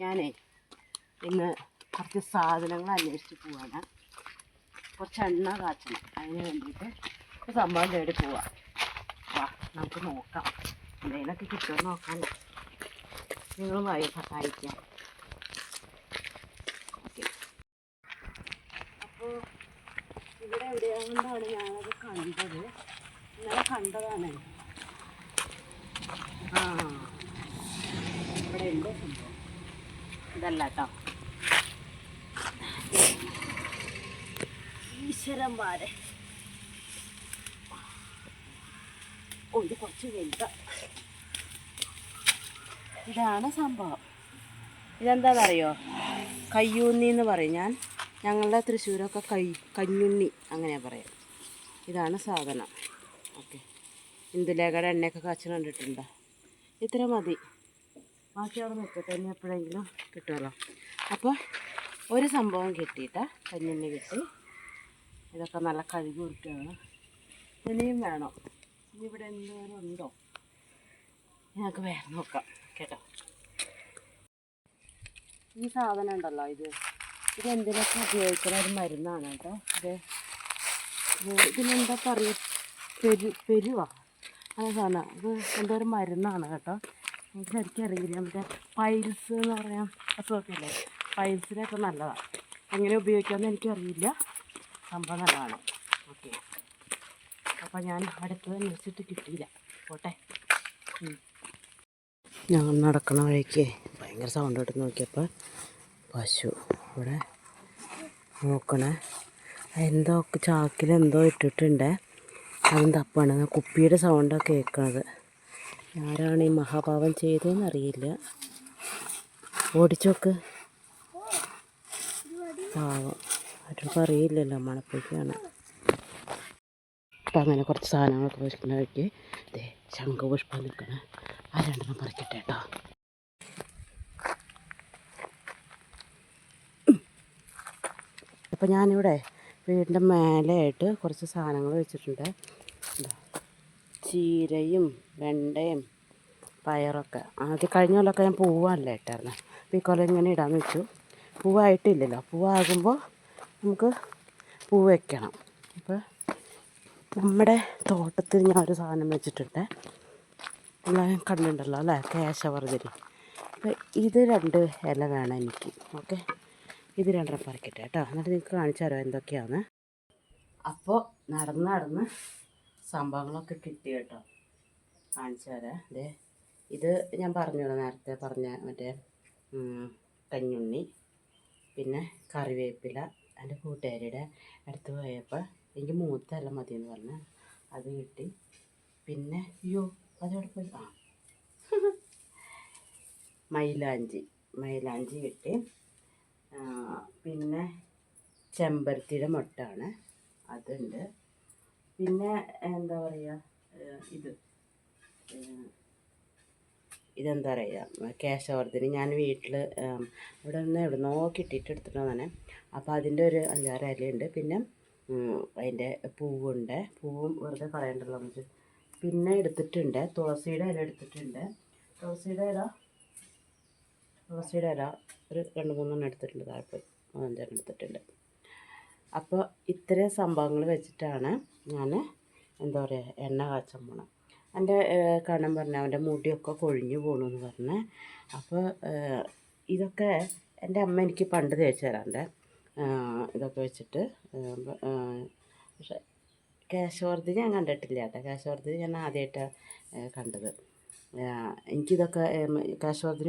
ഞാനേ ഇന്ന് കുറച്ച് സാധനങ്ങൾ അന്വേഷിച്ച് പോവാണ്. കുറച്ച് എണ്ണ കാച്ചണം. അതിന് വേണ്ടിയിട്ട് സംഭവം തേടി പോവാം. വാ നമുക്ക് നോക്കാം. എന്തെങ്കിലുമൊക്കെ കിട്ടുമെന്ന് നോക്കാൻ നിങ്ങളും വായി സഹായിക്കാം. ഓക്കെ. അപ്പോൾ ഇവിടെ എവിടെയാകൊണ്ടാണ് ഞാനത് കണ്ടത്. ഇന്നലെ കണ്ടതാണ്. ആ ഇവിടെ എന്തോ സംഭവം. ഇതല്ല കേട്ടോ ഈശ്വരന്മാരെ ഓ ഇത് കുറച്ച് വലുത. ഇതാണ് സംഭവം. ഇതെന്താണെന്നറിയോ കയ്യൂന്നി എന്ന് പറയും ഞാൻ. ഞങ്ങളുടെ തൃശ്ശൂരൊക്കെ കൈ കഞ്ഞുണ്ണി അങ്ങനെയാണ് പറയാം. ഇതാണ് സാധനം. ഓക്കെ. ഇന്ദുലേഖയുടെ എണ്ണയൊക്കെ കാച്ചു കണ്ടിട്ടുണ്ടോ? ഇത്ര മതി. ബാക്കി അവിടെ നിൽക്കട്ടെ ഇനി എപ്പോഴെങ്കിലും കിട്ടുമല്ലോ. അപ്പോൾ ഒരു സംഭവം കിട്ടിയിട്ട് കഞ്ഞെണ്ണ കിട്ടി. ഇതൊക്കെ നല്ല കഴുകി കൊടുക്കുകയാണ് ഇനിയും വേണം. ഇനി ഇവിടെ എന്തോരം ഉണ്ടോ ഞങ്ങൾക്ക് വേറെ നോക്കാം. കേട്ടോ. ഈ സാധനം ഉണ്ടല്ലോ ഇത്. ഇത് എന്തിനൊക്കെ ഉപയോഗിക്കുന്ന ഒരു മരുന്നാണ് കേട്ടോ. ഇത് ഇതിനെന്താ പറയുക? പെരു പെരുവാ. അങ്ങനെ സാധനം. ഇത് എന്തോ ഒരു മരുന്നാണ് കേട്ടോ. എനിക്ക് ശരിക്കും അറിയില്ല മറ്റേ പൈൽസ് എന്ന് പറയാം. അസുഖമൊക്കെ ഇല്ലേ പൈൽസിനൊക്കെ നല്ലതാണ് എങ്ങനെ ഉപയോഗിക്കാമെന്ന് എനിക്കറിയില്ല. സംഭവം നല്ലതാണ്. ഓക്കെ അപ്പോൾ ഞാൻ അടുത്തത് അന്വേഷിച്ചിട്ട് കിട്ടിയില്ല. പോട്ടെ. ഞങ്ങൾ നടക്കണ വഴിക്ക് ഭയങ്കര സൗണ്ട് ഇട്ട് നോക്കിയപ്പോൾ പശു ഇവിടെ നോക്കണേ. എന്തോ ചാക്കിൽ എന്തോ ഇട്ടിട്ടുണ്ട്. അതും തപ്പാണ്. കുപ്പിയുടെ സൗണ്ടാണ് കേൾക്കണത്. ആരാണ് ഈ മഹാഭാവം ചെയ്തതെന്ന് അറിയില്ല. ഓടിച്ചോക്ക്. പാവം. അവർക്ക് അറിയില്ലല്ലോ മണപ്പൊക്കെയാണ്. അപ്പം അങ്ങനെ കുറച്ച് സാധനങ്ങളൊക്കെ പറിക്കുന്ന വഴിക്ക് ദേ ശംഖുപുഷ്പം നിൽക്കണ. ആ രണ്ടെണ്ണം പറിക്കട്ടെ കേട്ടോ. അപ്പം ഞാനിവിടെ വീടിന്റെ മേലെയായിട്ട് കുറച്ച് സാധനങ്ങൾ വെച്ചിട്ടുണ്ട്. ഇതാ, ചീരയും വെണ്ടയും പയറൊക്കെ. ആദ്യം കഴിഞ്ഞ കൊല്ലമൊക്കെ ഞാൻ പൂവല്ല ഇട്ടായിരുന്നു. അപ്പോൾ ഈ കൊല്ലം ഇങ്ങനെ ഇടാമെന്ന് വെച്ചു. പൂവായിട്ടില്ലല്ലോ. പൂവാകുമ്പോൾ നമുക്ക് പൂ വയ്ക്കണം അപ്പോൾ നമ്മുടെ തോട്ടത്തിൽ ഞാൻ ഒരു സാധനം വെച്ചിട്ടുണ്ട്. എല്ലാവരും കണ്ടിട്ടുണ്ടല്ലോ അല്ലേ? കേശവർജരി അപ്പോൾ ഇത് രണ്ട് ഇല വേണം എനിക്ക്. ഓക്കെ? ഇത് രണ്ടെണ്ണം പറിക്കട്ടെ കേട്ടോ. എന്നിട്ട് നിങ്ങൾക്ക് കാണിച്ചു തരാം എന്തൊക്കെയാണ് അപ്പോൾ നടന്ന് നടന്ന് സംഭവങ്ങളൊക്കെ കിട്ടി കേട്ടോ. കാണിച്ചു തരാം. ദേ ഇത് ഞാൻ പറഞ്ഞു നേരത്തെ പറഞ്ഞ മറ്റേ കഞ്ഞുണ്ണി പിന്നെ കറിവേപ്പില എന്റെ കൂട്ടുകാരിയുടെ അടുത്ത് പോയപ്പോൾ എനിക്ക് മൂത്തല്ല മതി എന്ന് പറഞ്ഞ് അത് കിട്ടി. പിന്നെ അയ്യോ അതോടെ പോയി. ആ. മൈലാഞ്ചി മൈലാഞ്ചി കിട്ടി. പിന്നെ ചെമ്പരത്തിയുടെ മുട്ടാണ്. അതുണ്ട്. പിന്നെ എന്താ പറയുക ഇത്. ഇതെന്താ പറയുക ഓർത്തിന് ഞാൻ വീട്ടിൽ ഇവിടെ നിന്ന് എവിടുന്നോ കിട്ടിയിട്ട് തന്നെ അപ്പോൾ അതിന്റെ ഒരു അഞ്ചാറ് ഇലയുണ്ട് പിന്നെ അതിന്റെ പൂവുണ്ട്. പൂവും വെറുതെ കളയണ്ടല്ലോ നമുക്ക്. പിന്നെ എടുത്തിട്ടുണ്ട് തുളസിയുടെ ഇല എടുത്തിട്ടുണ്ട്. തുളസിയുടെ ഇല തുളസിയുടെ ഇല ഒരു രണ്ട് മൂന്നെണ്ണം എടുത്തിട്ടുണ്ട് താഴെ അഞ്ചെണ്ണം എടുത്തിട്ടുണ്ട്. അപ്പോൾ ഇത്രയും സംഭവങ്ങൾ വെച്ചിട്ടാണ് ഞാൻ എന്താ പറയുക എണ്ണ കാച്ചാൻ പോണം. എന്റെ കണ്ണം പറഞ്ഞു അവന്റെ മുടിയൊക്കെ കൊഴിഞ്ഞു പോകണമെന്ന് പറഞ്ഞ്. അപ്പോൾ ഇതൊക്കെ എന്റെ അമ്മ എനിക്ക് പണ്ട് തേച്ച് തരാണ്ട് ഇതൊക്കെ വെച്ചിട്ട് പക്ഷേ കേശവർദ്ധി ഞാൻ കണ്ടിട്ടില്ല കേട്ടോ. കേശവർദ്ധി ഞാൻ ആദ്യമായിട്ടാണ് കണ്ടത്. എനിക്കിതൊക്കെ ഏം,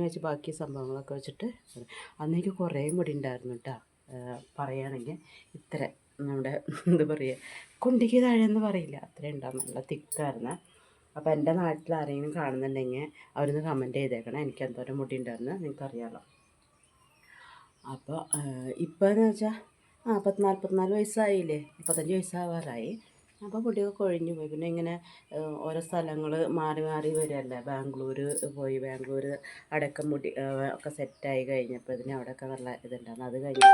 വെച്ച് ബാക്കി സംഭവങ്ങളൊക്കെ വെച്ചിട്ട് അന്ന് എനിക്ക് കുറേ മുടി ഉണ്ടായിരുന്നു കേട്ടോ. പറയുകയാണെങ്കിൽ ഇത്ര നമ്മുടെ എന്താ പറയുക കുണ്ടിക്ക് താഴെ എന്ന് പറയില്ല. അത്രയും ഉണ്ടാവും നല്ല തിക്കായിരുന്നു. അപ്പോൾ എന്റെ നാട്ടിൽ ആരെങ്കിലും കാണുന്നുണ്ടെങ്കിൽ അവരൊന്ന് കമന്റ് ചെയ്തേക്കണം. എനിക്ക് എന്തോരം മുടി ഉണ്ടായിരുന്നു നിങ്ങൾക്കറിയാമല്ലോ അപ്പോൾ ഇപ്പോൾ എന്ന് വെച്ചാൽ ആ പത്ത് നാൽപ്പത്തിനാല് വയസ്സായില്ലേ? മുപ്പത്തഞ്ച് വയസ്സാവാറായി. അപ്പോൾ മുടിയൊക്കെ കൊഴിഞ്ഞു പോയി. പിന്നെ ഇങ്ങനെ ഓരോ സ്ഥലങ്ങൾ മാറി മാറി വരികയല്ലേ? ബാംഗ്ലൂർ പോയി. ബാംഗ്ലൂർ അടക്കം മുടി ഒക്കെ സെറ്റായി കഴിഞ്ഞപ്പോൾ ഇതിന് അവിടെയൊക്കെ നല്ല ഇതുണ്ടായിരുന്നു. അത് കഴിഞ്ഞ്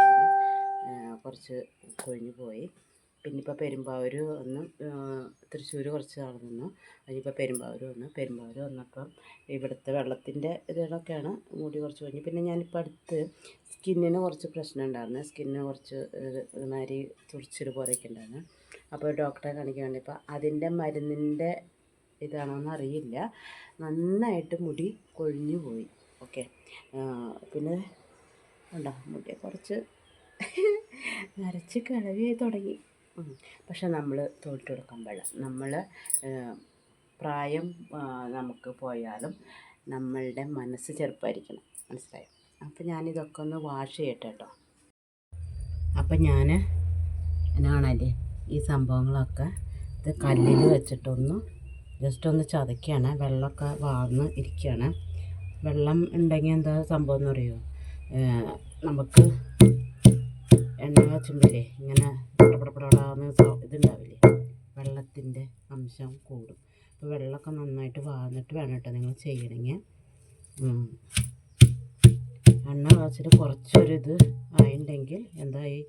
കുറച്ച് കൊഴിഞ്ഞു പോയി. പിന്നെ ഇപ്പോൾ പെരുമ്പാവൂർ വന്നു തൃശ്ശൂർ കുറച്ച് നാൾ നിന്നു. അതിനിപ്പോൾ പെരുമ്പാവൂർ വന്നു. പെരുമ്പാവൂർ വന്നപ്പം ഇവിടുത്തെ വെള്ളത്തിന്റെ ഇതുകളൊക്കെയാണ് മുടി കുറച്ച് കഴിഞ്ഞ് പിന്നെ ഞാനിപ്പോൾ അടുത്ത് സ്കിന്നിന് കുറച്ച് പ്രശ്നം ഉണ്ടായിരുന്നു. സ്കിന്നിന് കുറച്ച് ഒരുമാതിരി തുറിച്ചിൽ പോലെയൊക്കെ ഉണ്ടായിരുന്നു. അപ്പോൾ ഡോക്ടറെ കാണിക്കാൻ വേണ്ടി. ഇപ്പോൾ അതിന്റെ മരുന്നിന്റെ ഇതാണോന്ന് അറിയില്ല. നന്നായിട്ട് മുടി കൊഴിഞ്ഞു പോയി. ഓക്കെ. പിന്നെ ഉണ്ടോ മുടി കുറച്ച് നരച്ച് കിളവിയായി തുടങ്ങി. പക്ഷെ നമ്മൾ തോട്ട് കൊടുക്കാൻ പാടില്ല നമ്മൾ പ്രായം നമുക്ക് പോയാലും നമ്മളുടെ മനസ്സ് ചെറുപ്പമായിരിക്കണം മനസ്സിലായോ? അപ്പം ഞാനിതൊക്കെ ഒന്ന് വാഷ് ചെയ്യട്ടെ കേട്ടോ അപ്പം ഞാൻ എന്നാണല്ലേ ഈ സംഭവങ്ങളൊക്കെ? ഇത് കല്ലിൽ വെച്ചിട്ടൊന്ന് ജസ്റ്റ് ഒന്ന് ചതയ്ക്കുകയാണ് വെള്ളമൊക്കെ വാർന്ന് ഇരിക്കുകയാണ് വെള്ളം ഉണ്ടെങ്കിൽ എന്താ സംഭവം എന്ന് പറയുമോ നമുക്ക് എണ്ണ വെച്ചുമ്പോഴേ ഇങ്ങനെ പടപടപടാന്ന് ഇതുണ്ടാവില്ലേ? വെള്ളത്തിന്റെ അംശം കൂടും. അപ്പോൾ വെള്ളമൊക്കെ നന്നായിട്ട് വാർന്നിട്ട് വേണം കേട്ടോ നിങ്ങൾ ചെയ്യണമെങ്കിൽ. എണ്ണ കാച്ചിട്ട് കുറച്ചൊരിത് ആയിട്ടുണ്ടെങ്കിൽ എന്തായി?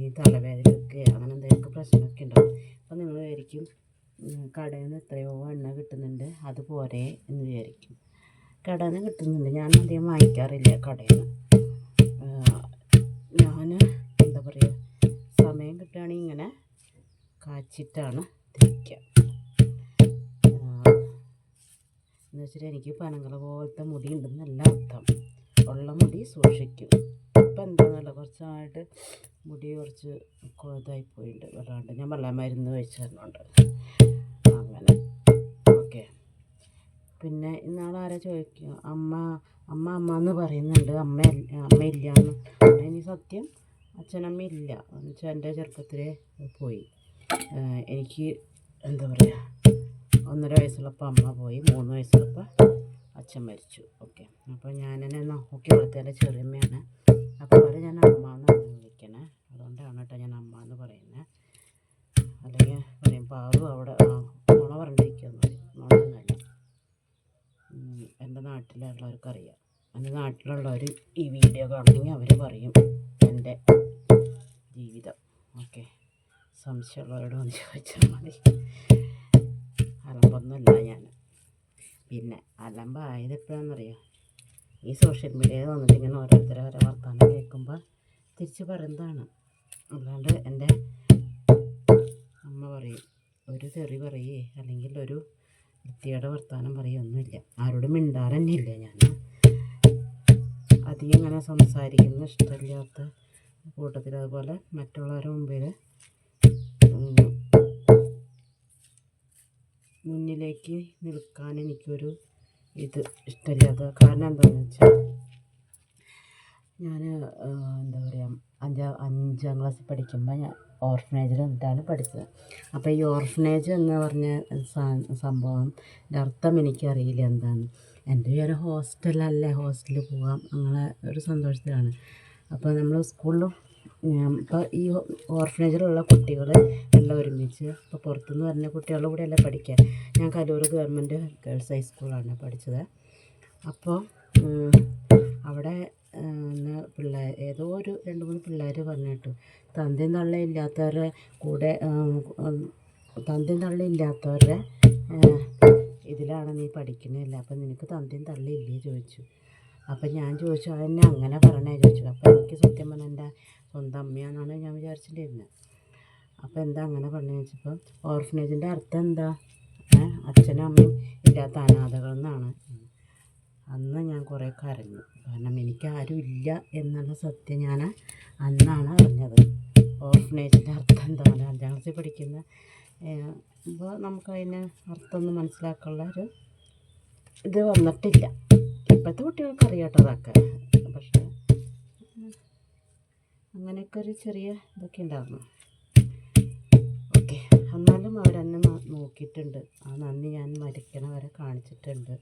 ഈ തലവേദനയൊക്കെ അങ്ങനെ എന്തെങ്കിലുമൊക്കെ പ്രശ്നമൊക്കെ ഉണ്ടാവും. അപ്പോൾ നിങ്ങൾ വിചാരിക്കും കടയിൽ നിന്ന് എത്രയോ എണ്ണ കിട്ടുന്നുണ്ട് അത് എന്ന് വിചാരിക്കും. കടയിൽ നിന്ന് കിട്ടുന്നുണ്ട്. ഞാൻ അധികം വാങ്ങിക്കാറില്ല കടയിൽ നിന്ന് ഞാൻ എന്താ പറയുക സമയം കിട്ടുകയാണെങ്കിൽ ഇങ്ങനെ കാച്ചിട്ടാണ് തിരിക്കുക എന്ന് വെച്ചിട്ട് എനിക്ക് പനങ്ങള പോലത്തെ മുടി ഉണ്ടെന്നല്ല അർത്ഥം. ഉള്ള മുടി സൂക്ഷിക്കും. ഇപ്പം എന്താണെന്നല്ല കുറച്ചായിട്ട് മുടി കുറച്ച് ഇതായി പോയിട്ടുണ്ട് വല്ലാണ്ട് ഞാൻ വെള്ളം മരുന്ന് കഴിച്ചിരുന്നുണ്ട്. അങ്ങനെ. ഓക്കെ. പിന്നെ ഇന്നാൾ ആരാ ചോദിക്കുക അമ്മ അമ്മ അമ്മ എന്ന് പറയുന്നുണ്ട്. അമ്മ അമ്മ ഇല്ല എന്ന്. ഇനി സത്യം അച്ഛനമ്മ ഇല്ല എന്ന് വെച്ചാൽ എന്റെ ചെറുപ്പത്തിൽ പോയി എനിക്ക് എന്താ പറയുക ഒന്നര വയസ്സുള്ളപ്പോൾ അമ്മ പോയി മൂന്ന് വയസ്സുള്ളപ്പോൾ അച്ഛൻ മരിച്ചു. ഓക്കെ. അപ്പോൾ ഞാൻ എന്നെ നോക്കി വളർത്തിയ ചെറിയമ്മയാണ്. അപ്പോൾ അവരെ സംശയമുള്ളവരോട് എന്ന് ചോദിച്ചാൽ മതി. അലമ്പൊന്നുമില്ല ഞാൻ. പിന്നെ അലമ്പായത് എപ്പോഴാണെന്നറിയോ ഈ സോഷ്യൽ മീഡിയയിൽ വന്നിട്ട് ഇങ്ങനെ ഓരോരുത്തരെ ഓരോ വർത്തമാനം കേൾക്കുമ്പോൾ തിരിച്ച് പറയുന്നതാണ്. അല്ലാണ്ട് എന്റെ അമ്മ പറയും ഒരു തെറി പറയേ അല്ലെങ്കിൽ ഒരു വൃത്തിയുടെ വർത്തമാനം പറയുകയൊന്നുമില്ല ആരോടും മിണ്ടാറന്നില്ല ഞാൻ. അധികം ഇങ്ങനെ സംസാരിക്കുന്ന ഇഷ്ടമില്ലാത്ത കൂട്ടത്തിൽ അതുപോലെ മറ്റുള്ളവരുടെ മുമ്പിൽ മുന്നിലേക്ക് നിൽക്കാൻ എനിക്കൊരു ഇത് ഇഷ്ടമില്ലാത്ത കാരണം എന്താണെന്ന് വെച്ചാൽ ഞാൻ എന്താ പറയുക അഞ്ചാ അഞ്ചാം ക്ലാസ് പഠിക്കുമ്പോൾ ഞാൻ ഓർഫനേജിൽ നിന്നിട്ടാണ് പഠിച്ചത്. അപ്പോൾ ഈ ഓർഫനേജ് എന്ന് പറഞ്ഞ സംഭവം അർത്ഥം എനിക്കറിയില്ല എന്താണ്. എന്റെ ഒരു ഹോസ്റ്റലല്ലേ ഹോസ്റ്റലിൽ പോകാം അങ്ങനെ ഒരു സന്തോഷത്തിലാണ്. അപ്പോൾ നമ്മൾ സ്കൂളിലും ഇപ്പോൾ ഈ ഓർഫനേജിലുള്ള കുട്ടികൾ എല്ലാം ഒരുമിച്ച് ഇപ്പോൾ പുറത്തുനിന്ന് വരുന്ന കുട്ടികളുടെ കൂടെ എല്ലാം പഠിക്കുക ഞാൻ കലൂർ ഗവൺമെന്റ് ഗേൾസ് ഹൈസ്കൂളാണ് പഠിച്ചത്. അപ്പോൾ അവിടെ പിള്ളേർ ഏതോ ഒരു രണ്ട് മൂന്ന് പിള്ളേർ പറഞ്ഞിട്ടു. തന്തയും തള്ളയും ഇല്ലാത്തവരുടെ കൂടെ തന്തി തള്ളയും ഇല്ലാത്തവരുടെ ഇതിലാണ് നീ പഠിക്കുന്നില്ല അപ്പം നിനക്ക് തന്തയും തള്ളയും ഇല്ലേ ചോദിച്ചു. അപ്പം ഞാൻ ചോദിച്ചു അതെന്നെ അങ്ങനെ പറഞ്ഞേ? ചോദിച്ചു. അപ്പോൾ എനിക്ക് സത്യം പറഞ്ഞാൽ എന്റെ സ്വന്തം അമ്മയാണെന്നാണ് ഞാൻ വിചാരിച്ചിട്ടുണ്ടായിരുന്നത് അപ്പോൾ എന്താ അങ്ങനെ പറഞ്ഞു വെച്ചപ്പോൾ ഓർഫനേജിന്റെ അർത്ഥം എന്താ? അച്ഛനും അമ്മയും ഇല്ലാത്ത അനാഥകൾ എന്നാണ് അന്ന് ഞാൻ കുറേ കരഞ്ഞു. കാരണം എനിക്ക് ആരും ഇല്ല എന്നുള്ള സത്യം ഞാൻ അന്നാണ് അറിഞ്ഞത്. ഓർഫനേജിന്റെ അർത്ഥം എന്താണ് അഞ്ചാം ക്ലാസ്സിൽ പഠിക്കുന്ന ഇപ്പോൾ നമുക്കതിന് അർത്ഥമൊന്നും മനസ്സിലാക്കാനുള്ള ഒരു ഇത് വന്നിട്ടില്ല. ഇപ്പോഴത്തെ കുട്ടികൾക്ക് അറിയാട്ടോ പക്ഷേ അങ്ങനെയൊക്കെ ഒരു ചെറിയ ഇതൊക്കെ ഉണ്ടായിരുന്നു. ഓക്കെ. എന്നാലും അവരെന്നെ നോക്കിയിട്ടുണ്ട്. ആ നന്ദി ഞാൻ മരിക്കണ വരെ കാണിച്ചിട്ടുണ്ട്.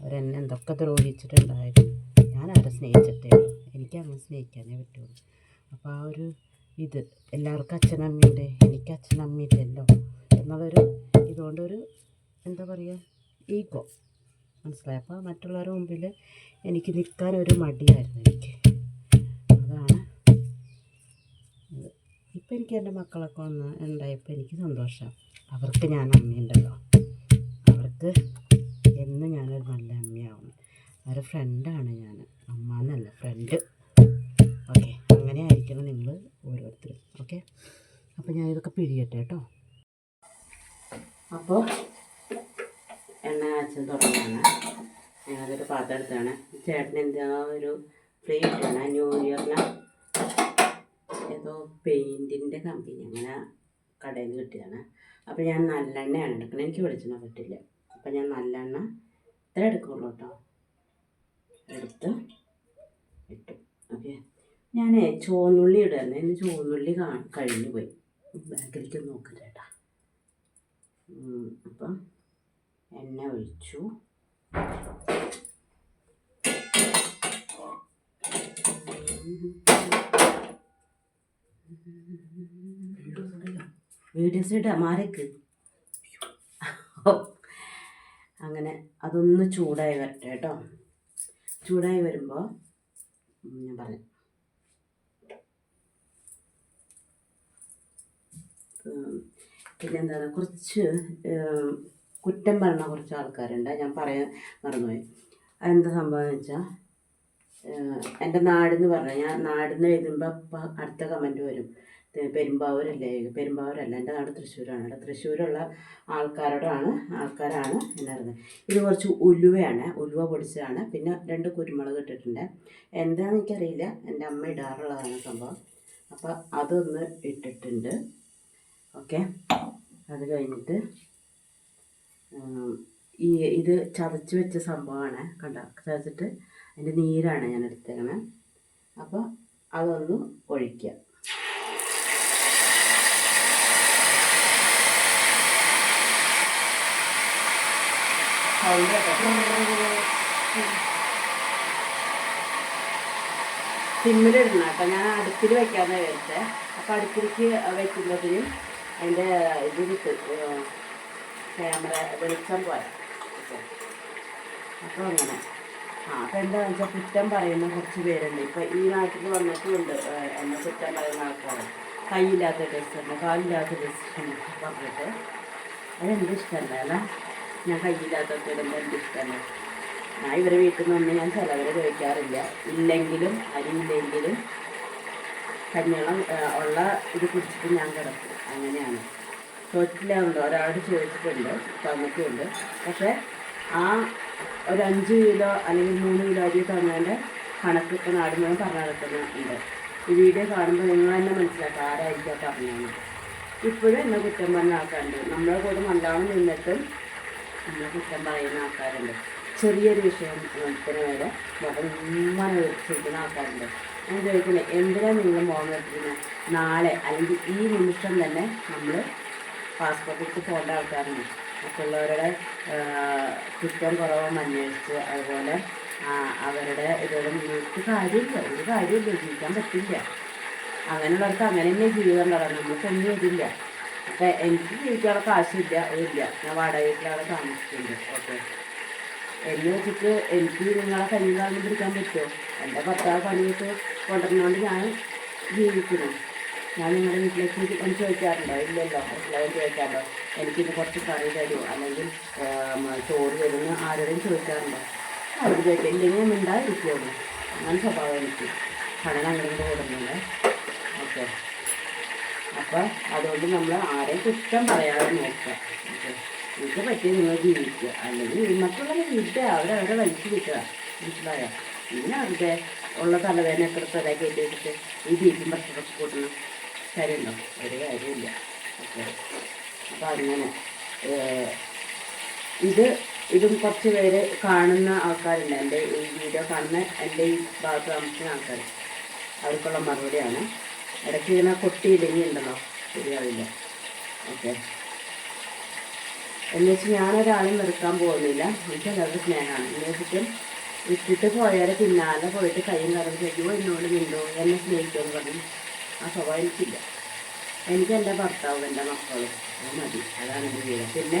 അവരെന്നെ എന്തൊക്കെ ദ്രോഹിച്ചിട്ടുണ്ടായാലും ഞാൻ അവരെ സ്നേഹിച്ചിട്ടേ എനിക്ക് അങ്ങനെ സ്നേഹിക്കാനേ പറ്റുള്ളൂ. അപ്പോൾ ആ ഒരു ഇത് എല്ലാവർക്കും അച്ഛനമ്മയുണ്ട് എനിക്ക് അച്ഛനമ്മയില്ലല്ലോ എന്നുള്ളൊരു ഇതുകൊണ്ടൊരു എന്താ പറയുക ഈഗോ. മനസ്സിലായി? അപ്പോൾ മറ്റുള്ളവരുടെ മുമ്പിൽ എനിക്ക് നിൽക്കാൻ ഒരു മടിയായിരുന്നു എനിക്ക്. അതാണ്. ഇപ്പം എനിക്ക് എന്റെ മക്കളൊക്കെ ഒന്ന് ഉണ്ടായപ്പോൾ എനിക്ക് സന്തോഷം. അവർക്ക് ഞാൻ അമ്മയുണ്ടല്ലോ. അവർക്ക് എന്നും ഞാനൊരു നല്ല അമ്മയാവും ഒരു ഫ്രണ്ടാണ് ഞാൻ. അമ്മ എന്നല്ല ഫ്രണ്ട് ഓക്കെ അങ്ങനെ ആയിരിക്കണം നിങ്ങൾ ഓരോരുത്തരും. ഓക്കെ അപ്പോൾ ഞാനിതൊക്കെ പിഴിയട്ടെ കേട്ടോ. അപ്പോൾ എണ്ണ കാച്ചൽ തുടങ്ങാണ്. ഞാനതൊരു പാത്രം എടുത്താണ്. ചേട്ടൻ എന്താ ഒരു ഫ്രീ ആണ് ന്യൂ ഇയറിന് ഏതോ പെയിന്റിന്റെ കമ്പനി അങ്ങനെ കടയിൽ നിന്ന് കിട്ടിയതാണ്. അപ്പോൾ ഞാൻ നല്ലെണ്ണയാണ് എടുക്കുന്നത് എനിക്ക് വെളിച്ചെണ്ണ പറ്റില്ല. അപ്പോൾ ഞാൻ നല്ലെണ്ണ ഇത്ര എടുക്കുള്ളൂ കേട്ടോ. എടുത്ത് ഇട്ടു. ഓക്കെ. ഞാൻ ചുവന്നുള്ളി ഇടുന്നത് എന്റെ ചുവന്നുള്ളി കാ കഴിഞ്ഞു പോയി. ബാക്കിലേക്ക് നോക്കില്ല കേട്ടാ. അപ്പം എണ്ണ ഒഴിച്ചു. വീഡിയോസ് ഇടാം മാറിക്ക്. അങ്ങനെ അതൊന്ന് ചൂടായി വരട്ടെ കേട്ടോ. ചൂടായി വരുമ്പോൾ ഞാൻ പറയാം. പിന്നെന്താണ്? കുറച്ച് കുറ്റം പറഞ്ഞ കുറച്ച് ആൾക്കാരുണ്ട്. ഞാൻ പറയാൻ മറന്നുപോയി. അതെന്താ സംഭവം എന്ന് വെച്ചാൽ എന്റെ നാടെന്ന് പറഞ്ഞാൽ ഞാൻ നാടെന്ന് എഴുതുമ്പോൾ അടുത്ത കമന്റ് വരും. പെരുമ്പാവൂരല്ലേ? പെരുമ്പാവൂരല്ല എന്റെ നാട് തൃശ്ശൂരാണ്. കേട്ടോ തൃശ്ശൂരുള്ള ആൾക്കാരോടാണ് ആൾക്കാരാണ് എന്നറിയുന്നത് ഇത് കുറച്ച് ഉലുവയാണ് ഉലുവ പൊടിച്ചതാണ്. പിന്നെ രണ്ട് കുരുമുളക് ഇട്ടിട്ടുണ്ട്. എന്താണെന്ന് എനിക്കറിയില്ല. എന്റെ അമ്മ ഇടാറുള്ളതാണ് സംഭവം. അപ്പോൾ അതൊന്ന് ഇട്ടിട്ടുണ്ട്. ഓക്കെ. അത് കഴിഞ്ഞിട്ട് ഈ ഇത് ചതച്ച് വെച്ച സംഭവമാണ്. കണ്ട? ചതച്ചിട്ട് അതിന്റെ നീരാണ് ഞാൻ എടുത്തേക്കണത് അപ്പോൾ അതൊന്ന് ഒഴിക്കുക. സിമ്മിലിടണം കേട്ടോ. ഞാൻ അടുപ്പിൽ വയ്ക്കാമെന്ന് വിചാരിച്ചത് അപ്പോൾ അടുപ്പിലേക്ക് വയ്ക്കുമ്പോഴത്തേനും അതിന്റെ ഇത് കിട്ടും. ക്യാമറ വെളിച്ചം പോലെ. അപ്പോൾ അങ്ങനെ. ആ എന്താ വെച്ചാൽ കുറ്റം പറയുന്ന കുറച്ച് പേരുണ്ട്. ഇപ്പം ഈ നാട്ടിൽ വന്നിട്ടുണ്ട് എന്നെ കുറ്റം പറയുന്ന ആൾക്കാർ കൈയില്ലാത്ത ഡ്രസ്സുണ്ട് കാലില്ലാത്ത ഡ്രസ്സുണ്ട് പറഞ്ഞിട്ട്. അതെന്ത് ഇഷ്ടമല്ല ഞാൻ കൈയില്ലാത്തൊക്കെ ഇടുമ്പോൾ ഇഷ്ടമല്ല ഞാൻ ഇവരെ വീട്ടിൽ നിന്നൊന്നും ഞാൻ ചിലവരെ ചോദിക്കാറില്ല. ഇല്ലെങ്കിലും അരിയില്ലെങ്കിലും കഞ്ഞിവെള്ളം ഉള്ള ഇത് കുടിച്ചിട്ട് ഞാൻ കിടക്കും. അങ്ങനെയാണ്. ചോദിച്ചില്ലാറുണ്ട് ഒരാളോട് ചോദിച്ചിട്ടുണ്ട്. തന്നിട്ടുണ്ട് പക്ഷേ ആ ഒരു അഞ്ച് കിലോ അല്ലെങ്കിൽ മൂന്ന് കിലോ അരി തന്നതിന്റെ കണക്ക് ഇപ്പോൾ നാട് മുഴുവൻ പറഞ്ഞു ഈ വീഡിയോ കാണുമ്പോൾ നിങ്ങൾ തന്നെ മനസ്സിലാക്കുക ആരായിരിക്കും പറഞ്ഞത് ഇപ്പോഴും എന്നെ കുറ്റം പറഞ്ഞ ആൾക്കാരുണ്ട്. നമ്മളെ കൂടെ നല്ലോണം നിന്നിട്ടും നമ്മളെ കുറ്റം പറയുന്ന ആൾക്കാരുണ്ട്. ചെറിയൊരു വിഷയം വിഷയംത്തിന് വരെ വളരെ ഇങ്ങനെ വെച്ചിരിക്കുന്ന ആൾക്കാരുണ്ട്. ഞാൻ ചോദിക്കുന്നത് എന്തിനാണ് നിങ്ങൾ മോഹം വെച്ചിരിക്കുന്നത് നാളെ അല്ലെങ്കിൽ ഈ നിമിഷം തന്നെ നമ്മൾ പാസ്പോർട്ട് എടുത്ത് പോകേണ്ട ആൾക്കാരുണ്ട്. മറ്റുള്ളവരുടെ കുറ്റം കുറവും അന്വേഷിച്ച് അതുപോലെ അവരുടെ ഇതൊന്നും നിങ്ങൾക്ക് കാര്യമില്ല. ഒരു കാര്യമില്ല ജീവിക്കാൻ പറ്റില്ല. അങ്ങനെയുള്ളവർക്ക് അങ്ങനെ തന്നെ ജീവിതം കളയണം നമുക്ക് എന്നും ഇതില്ല. അപ്പം എനിക്ക് ജീവിക്കാനുള്ള കാശില്ല ഇല്ല ഞാൻ വാടക വീട്ടിലാണ് താമസിക്കുന്നത്. ഓക്കെ. എന്ന് വെച്ചിട്ട് എനിക്ക് നിങ്ങളെ കഴിഞ്ഞാൽ പിടിക്കാൻ പറ്റുമോ? എന്റെ ഭർത്താവ് പണിയിട്ട് കൊണ്ടുവരുന്നതുകൊണ്ട് ഞാൻ ജീവിക്കുന്നു. ഞാൻ നിങ്ങളുടെ വീട്ടിലേക്ക് ഒന്ന് ചോദിക്കാറുണ്ടോ ഇല്ലല്ലോ എല്ലാവരും ചോദിക്കാറുണ്ടോ എനിക്കിന്ന് കുറച്ച് കറി തരുമോ അല്ലെങ്കിൽ ചോറ് തരുമെന്ന് ആരോടും ചോദിക്കാറുണ്ടോ? അവർ ചോദിക്കാം ഇല്ലെങ്കിൽ ഒന്നും മിണ്ടാതിരിക്കുള്ളൂ അങ്ങനെ സ്വഭാവം എനിക്ക്. കടന അങ്ങനെ കൊടുക്കുന്നുണ്ട് ഓക്കെ. അപ്പോൾ അതുകൊണ്ട് നമ്മൾ ആരെയും കുറ്റം പറയാതെ നോക്കുക. ഓക്കെ. എനിക്ക് പറ്റിയ നിങ്ങൾ ജീവിക്കുക. അല്ലെങ്കിൽ മറ്റുള്ളവരെ വിട്ടുക അവരവരെ വലിച്ചു കിട്ടുക. മനസ്സിലായോ? പിന്നെ അവരുടെ ഉള്ള തലവേദന എത്ര തല കയറ്റി ഈ ബീഫും പച്ചപ്പൊക്കെ കൂട്ടണം? കാര്യമുണ്ടോ ഒരു കാര്യമില്ല. ഓക്കെ അങ്ങനെ ഇത് ഇതും കുറച്ച് പേര് കാണുന്ന ആൾക്കാരുണ്ട്. എന്റെ ഈ വീഡിയോ കാണുന്ന എന്റെ ഈ ഭാഗത്ത് താമസിക്കുന്ന ആൾക്കാർ അവർക്കുള്ള മറുപടിയാണ്. ഇടയ്ക്ക് ഇങ്ങനെ കൊട്ടിയില്ലെങ്കിൽ ഉണ്ടല്ലോ ശരിയാവില്ല. ഓക്കെ. എന്ന് വെച്ച് ഞാനൊരാളും വെറുക്കാൻ പോകുന്നില്ല. എനിക്ക് എല്ലാവരുടെ സ്നേഹമാണ്. എന്ന് വെച്ചിട്ട് ഇട്ടിട്ട് പോയാൽ പിന്നാലെ പോയിട്ട് കൈ നിറഞ്ഞു കഴിയുമോ എന്നോട് മിണ്ടോ. എന്നെ സ്നേഹിക്കുമെന്ന് പറഞ്ഞു. ആ എനിക്കില്ല എനിക്ക് എന്റെ ഭർത്താവും എന്റെ മക്കളും. അത് മതി. അതാണ് എന്റെ ജീവിതം പിന്നെ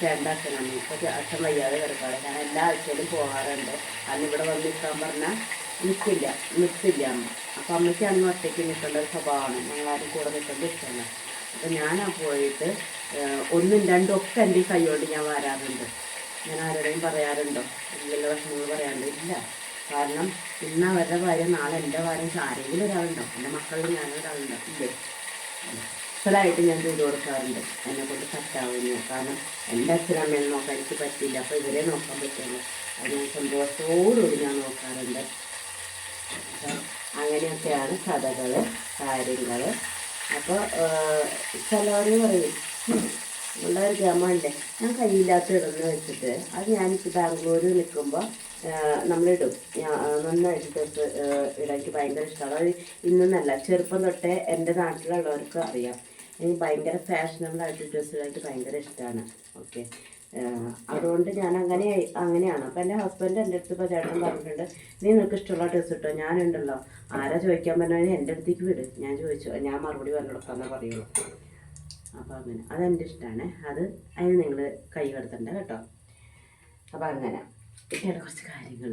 ചേട്ടന്റെ അച്ഛനാണ് ഇപ്പോൾ അച്ഛൻ വയ്യാതെ കിടക്കാറ് ഞാൻ എല്ലാ ആഴ്ചയിലും പോകാറുണ്ട്. അന്ന് ഇവിടെ വന്ന് നിൽക്കാൻ പറഞ്ഞാൽ നിൽക്കില്ല. നിൽക്കില്ല അമ്മ അപ്പം അമ്മയ്ക്ക് അന്ന് ഒറ്റയ്ക്ക് നിൽക്കേണ്ട ഒരു സ്വഭാവമാണ്. ഞങ്ങളാരും കൂടെ നിൽക്കേണ്ട ഇഷ്ടമല്ല. അപ്പം ഞാനാ പോയിട്ട് ഏഹ്, ഒന്നും രണ്ടും ഒക്കെ എന്റെ കൈകൊണ്ട് ഞാൻ വരാറുണ്ട്. ഞാൻ ആരോടെയും പറയാറുണ്ടോ? ഇല്ലല്ലോ വിഷമങ്ങൾ പറയാറുണ്ട്? ഇല്ല. കാരണം ഇന്ന് അവരുടെ കാര്യം നാളെ എന്റെ കാര്യം ആരെങ്കിലും ഒരാളുണ്ടോ? എന്റെ മക്കളിൽ ഞാനൊരാളുണ്ടോ ഇല്ലേ? അസലായിട്ട് ഞാൻ ചെയ്ത് കൊടുക്കാറുണ്ട്. എന്നെ കൊണ്ട് പറ്റാവുന്നു. കാരണം എന്റെ അച്ഛനമ്മയെ നോക്കാൻ എനിക്ക് പറ്റില്ല. അപ്പോൾ ഇവരെ നോക്കാൻ പറ്റുള്ളൂ അത് ഞാൻ സന്തോഷത്തോടുകൂടി ഞാൻ നോക്കാറുണ്ട്. അങ്ങനെയൊക്കെയാണ് കഥകൾ കാര്യങ്ങൾ അപ്പോൾ ചിലവർ പറയും ഉള്ള ഒരു ഗ്രാമമല്ലേ ഞാൻ കയ്യില്ലാത്ത ഇടന്ന് വെച്ചിട്ട് അത് ഞാനിപ്പോൾ ബാംഗ്ലൂർ നിൽക്കുമ്പോൾ നമ്മളിടും. നന്നായിട്ട് ഇടാൻ എനിക്ക് ഭയങ്കര ഇഷ്ടമാണ് അത് ഇന്നല്ല ചെറുപ്പം തൊട്ടേ എന്റെ നാട്ടിലുള്ളവർക്ക് അറിയാം. എനിക്ക് ഭയങ്കര ഫാഷനബിൾ ആയിട്ട് ഡ്രസ്സ് ഇടാനായിട്ട് ഭയങ്കര ഇഷ്ടമാണ് ഓക്കെ. അതുകൊണ്ട് ഞാൻ അങ്ങനെ അങ്ങനെയാണ്. അപ്പോൾ എന്റെ ഹസ്ബൻഡ് എന്റെ അടുത്ത് ഇപ്പോൾ ചേട്ടൻ പറഞ്ഞിട്ടുണ്ട് നീ നിനക്ക് ഇഷ്ടമുള്ള ഡ്രസ്സ് ഇട്ടോ? ഞാനുണ്ടല്ലോ. ആരാ ചോദിക്കാൻ പറഞ്ഞാൽ എന്റെ അടുത്തേക്ക് വിട്. ഞാൻ ചോദിച്ചു. ഞാൻ മറുപടി പറഞ്ഞു കൊടുക്കാമെന്നേ പറയുള്ളൂ. അപ്പോൾ അങ്ങനെ. അതെന്റെ ഇഷ്ടമാണ് അത് അതിന് നിങ്ങൾ കൈ കടത്തണ്ട കേട്ടോ. അപ്പോൾ അങ്ങനെ. ഇങ്ങനെ കുറച്ച് കാര്യങ്ങൾ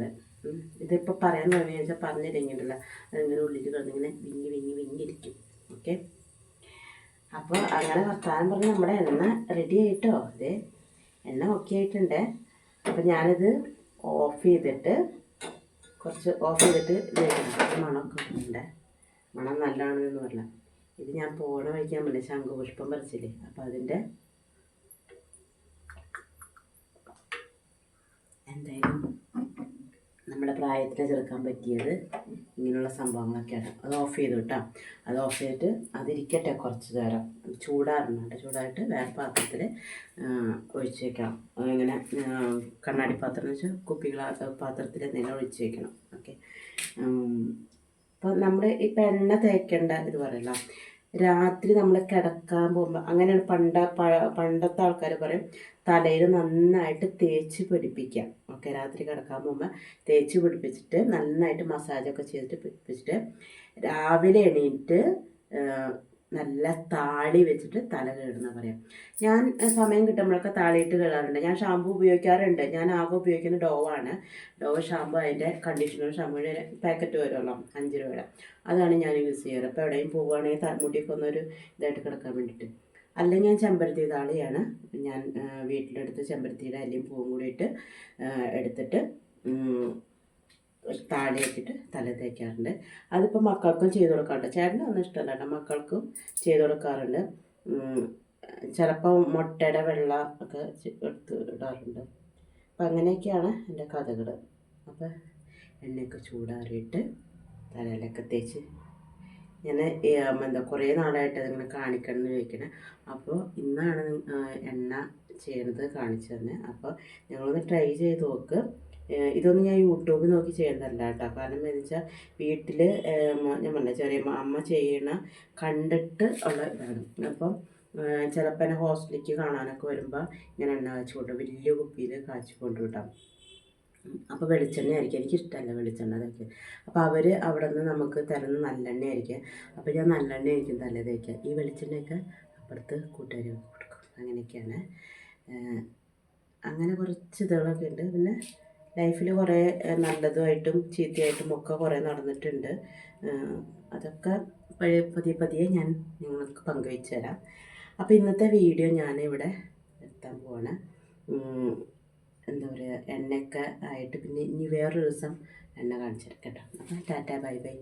ഇതിപ്പോൾ പറയാൻ തുടങ്ങി വെച്ചാൽ പറഞ്ഞില്ലെങ്കിലല്ല അതിങ്ങനെ ഉള്ളിൽ കിടന്നിങ്ങനെ വിങ്ങി വിങ്ങി വിങ്ങിയിരിക്കും ഓക്കെ? അപ്പോൾ അങ്ങനെ വർത്താനം പറഞ്ഞ് നമ്മുടെ എണ്ണ റെഡി ആയിട്ടോ? അതെ എണ്ണ ഓക്കെ ആയിട്ടുണ്ട്. അപ്പോൾ ഞാനിത് ഓഫ് ചെയ്തിട്ട് കുറച്ച് ഓഫ് ചെയ്തിട്ട് മണമൊക്കെ ഉണ്ട്? മണം നല്ലതാണെന്ന് പറഞ്ഞ ഇത് ഞാൻ പോണ വഴിക്കാൻ പറ്റില്ല ശംഖുപുഷ്പം പറിച്ചില്ലേ? അപ്പോൾ അതിന്റെ നമ്മുടെ പ്രായത്തിന് ചെറുക്കാൻ പറ്റിയത് ഇങ്ങനെയുള്ള സംഭവങ്ങളൊക്കെയാണ്. അത് ഓഫ് ചെയ്തു കേട്ടോ. അത് ഓഫ് ചെയ്തിട്ട് അതിരിക്കട്ടെ കുറച്ച് നേരം. ചൂടാറണം കേട്ടോ. ചൂടായിട്ട് വേറെ പാത്രത്തിൽ ഒഴിച്ച് വെക്കണം. ഇങ്ങനെ കണ്ണാടി പാത്രം എന്ന് വെച്ചാൽ കുപ്പി പാത്രത്തിൽ എന്തെങ്കിലും ഒഴിച്ച് വെക്കണം. ഓക്കെ. അപ്പോൾ നമ്മൾ ഇപ്പം എണ്ണ തേക്കേണ്ട ഇത് പറയല രാത്രി നമ്മൾ കിടക്കാൻ പോകുമ്പോൾ അങ്ങനെയാണ് പണ്ട പണ്ടത്തെ ആൾക്കാർ പറയും തലയിൽ നന്നായിട്ട് തേച്ച് പിടിപ്പിക്കാം ഓക്കെ രാത്രി കിടക്കാൻ പോകുമ്പോൾ തേച്ച് പിടിപ്പിച്ചിട്ട് നന്നായിട്ട് മസാജൊക്കെ ചെയ്തിട്ട് പിടിപ്പിച്ചിട്ട് രാവിലെ എണീറ്റ് നല്ല താളി വെച്ചിട്ട് തല കഴുകണം പറയാം. ഞാൻ സമയം കിട്ടുമ്പോഴൊക്കെ താളിയിട്ട് കഴുകാറുണ്ട്. ഞാൻ ഷാമ്പു ഉപയോഗിക്കാറുണ്ട്. ഞാൻ ആകെ ഉപയോഗിക്കുന്ന ഡോവാണ് ഡോവ് ഷാമ്പു അതിന്റെ കണ്ടീഷണർ ഷാമ്പുവിന്റെ പാക്കറ്റ് വരുമല്ലോ അഞ്ച് രൂപയുടെ. അതാണ് ഞാൻ യൂസ് ചെയ്യാറ്. അപ്പോൾ എവിടെയും പോവുകയാണെങ്കിൽ തലമുടിയൊക്കെ ഒന്നൊരു ഇതായിട്ട് കിടക്കാൻ വേണ്ടിയിട്ട്. അല്ലെങ്കിൽ ഞാൻ ചെമ്പരത്തി താളിയാണ്. ഞാൻ വീട്ടിലെടുത്ത് ചെമ്പരത്തിയുടെ അല്ലിയും പൂവും കൂടിയിട്ട് എടുത്തിട്ട് വെച്ചിട്ട് തല തേക്കാറുണ്ട്. അതിപ്പോൾ മക്കൾക്കും ചെയ്ത് കൊടുക്കാറുണ്ട്. ചേട്ടനൊന്നും ഇഷ്ടമല്ല കേട്ടോ മക്കൾക്കും ചെയ്ത് കൊടുക്കാറുണ്ട്. ചിലപ്പോൾ മുട്ടയുടെ വെള്ള ഒക്കെ എടുത്ത് ഇടാറുണ്ട്. അപ്പം അങ്ങനെയൊക്കെയാണ് എന്റെ കഥകൾ അപ്പോൾ എണ്ണയൊക്കെ ചൂടാറിയിട്ട് തലയിലൊക്കെ തേച്ച് ഞാൻ എന്താ കുറേ നാളായിട്ട് അതിങ്ങനെ കാണിക്കണം എന്ന് ചോദിക്കണേ. അപ്പോൾ ഇന്നാണ് എണ്ണ ചെയ്യണത് കാണിച്ചു തന്നെ. അപ്പോൾ ഞങ്ങളൊന്ന് ട്രൈ ചെയ്ത് നോക്ക്. ഇതൊന്നും ഞാൻ യൂട്യൂബിൽ നോക്കി ചെയ്യുന്നതല്ല കേട്ടോ. കാരണം എന്താണെന്ന് വെച്ചാൽ വീട്ടിൽ ഞാൻ പറഞ്ഞ ചെറിയ അമ്മ- ചെയ്യണ കണ്ടിട്ട് ഉള്ള ഇതാണ്. അപ്പം ചിലപ്പോൾ എന്നെ ഹോസ്റ്റലിലേക്ക് കാണാനൊക്കെ വരുമ്പോൾ ഞാൻ എണ്ണ കാച്ചു കൊണ്ടു വലിയ കുപ്പിയിൽ കൊണ്ടു കൊണ്ടുവിട്ടാം അപ്പോൾ വെളിച്ചെണ്ണ ആയിരിക്കും. എനിക്ക് ഇഷ്ടമല്ല വെളിച്ചെണ്ണ അതൊക്കെ അപ്പോൾ അവർ അവിടെ നിന്ന് നമുക്ക് തരുന്ന നല്ലെണ്ണ ആയിരിക്കും. അപ്പോൾ ഞാൻ നല്ലെണ്ണ ആയിരിക്കും തല തേക്കുക ഈ വെളിച്ചെണ്ണയൊക്കെ അപ്പുറത്ത് കൂട്ടുകാർ കൊടുക്കും. അങ്ങനെയൊക്കെയാണ്. അങ്ങനെ കുറച്ച് ഇതുകളൊക്കെ ഉണ്ട്. പിന്നെ ലൈഫിൽ കുറേ നല്ലതുമായിട്ടും ചീത്തയായിട്ടും ഒക്കെ കുറേ നടന്നിട്ടുണ്ട്. അതൊക്കെ പഴയ പതിയെ പതിയെ ഞാൻ നിങ്ങൾക്ക് പങ്കുവെച്ചു തരാം. അപ്പോൾ ഇന്നത്തെ വീഡിയോ ഞാനിവിടെ എത്താൻ പോവാണ്. എന്താ പറയുക എണ്ണയൊക്കെ ആയിട്ട് പിന്നെ ഇനി വേറൊരു ദിവസം എണ്ണ കാണിച്ചു തരാം അപ്പോൾ ടാറ്റ ബൈ ബൈ.